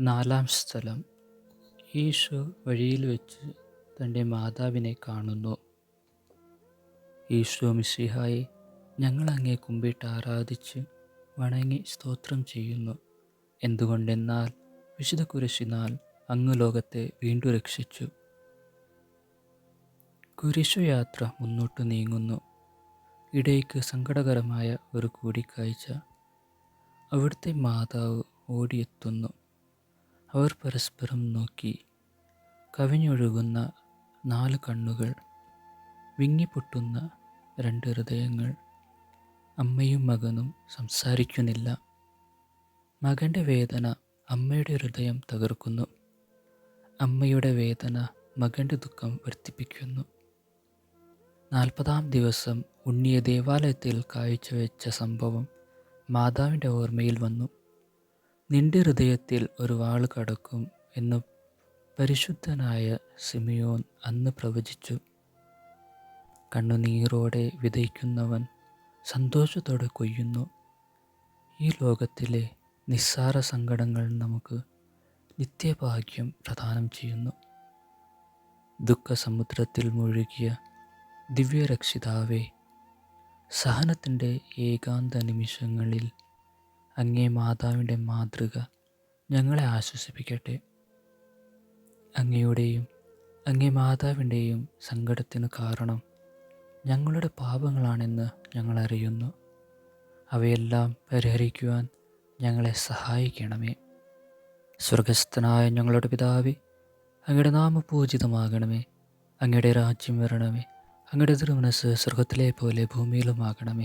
നാലാം സ്ഥലം. ഈശോ വഴിയിൽ വെച്ച് തന്റെ മാതാവിനെ കാണുന്നു. ഈശോ മിസ്സിഹായി ഞങ്ങൾ അങ്ങേ കുമ്പിട്ട് ആരാധിച്ച് വണങ്ങി സ്തോത്രം ചെയ്യുന്നു. എന്തുകൊണ്ടെന്നാൽ വിശുദ്ധ കുരിശിനാൽ അങ്ങ് ലോകത്തെ വീണ്ടും രക്ഷിച്ചു. കുരിശു യാത്ര മുന്നോട്ട് നീങ്ങുന്നു. ഇടയ്ക്ക് സങ്കടകരമായ ഒരു കൂടിക്കാഴ്ച അവിടുത്തെ മാതാവ് ഓടിയെത്തുന്നു. അവർ പരസ്പരം നോക്കി. കവിഞ്ഞൊഴുകുന്ന നാല് കണ്ണുകൾ വിങ്ങിപ്പൊട്ടുന്ന രണ്ട് ഹൃദയങ്ങൾ. അമ്മയും മകനും സംസാരിക്കുന്നില്ല. മകന്റെ വേദന അമ്മയുടെ ഹൃദയം തകർക്കുന്നു. അമ്മയുടെ വേദന മകന്റെ ദുഃഖം വർദ്ധിപ്പിക്കുന്നു. നാൽപ്പതാം ദിവസം ഉണ്ണിയ ദേവാലയത്തിൽ കാഴ്ചവെച്ച സംഭവം മാതാവിന്റെ ഓർമ്മയിൽ വന്നു. നിന്റെ ഹൃദയത്തിൽ ഒരു വാൾ കടക്കും എന്ന് പരിശുദ്ധനായ സിമിയോൻ അന്ന് പ്രവചിച്ചു. കണ്ണുനീരോടെ വിതയ്ക്കുന്നവൻ സന്തോഷത്തോടെ കൊയ്യുന്നു. ഈ ലോകത്തിലെ നിസ്സാര സങ്കടങ്ങൾ നമുക്ക് നിത്യഭാഗ്യം പ്രദാനം ചെയ്യുന്നു. ദുഃഖസമുദ്രത്തിൽ മുഴുകിയ ദിവ്യരക്ഷിതാവേ സഹനത്തിന്റെ ഏകാന്ത നിമിഷങ്ങളിൽ അങ്ങേ മാതാവിന്റെ മാതൃക ഞങ്ങളെ ആശ്വസിപ്പിക്കട്ടെ. അങ്ങയുടെയും അങ്ങേ മാതാവിന്റെയും സങ്കടത്തിന് കാരണം ഞങ്ങളുടെ പാപങ്ങളാണെന്ന് ഞങ്ങൾ അറിയുന്നു. അവയെല്ലാം പരിഹരിക്കുവാൻ ഞങ്ങളെ സഹായിക്കണമേ. സ്വർഗസ്ഥനായ ഞങ്ങളുടെ പിതാവേ അങ്ങയുടെ നാമപൂജിതമാകണമേ അങ്ങയുടെ രാജ്യം വരണമേ. അങ്ങയുടെ തിരുമനസ് സ്വർഗത്തിലെ പോലെ ഭൂമിയിലുമാകണമേ.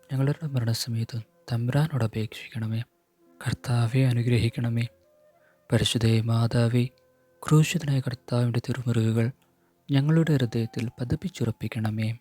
ഞങ്ങളുടെ മരണസമയത്ത് തമ്പ്രാനോട് അപേക്ഷിക്കണമേ. കർത്താവെ അനുഗ്രഹിക്കണമേ. പരിശുദ്ധയെ മാതാവേ ക്രൂശിതനായ കർത്താവിന്റെ തിരുമുറിവുകൾ ഞങ്ങളുടെ ഹൃദയത്തിൽ പതിപ്പിച്ചുറപ്പിക്കണമേ.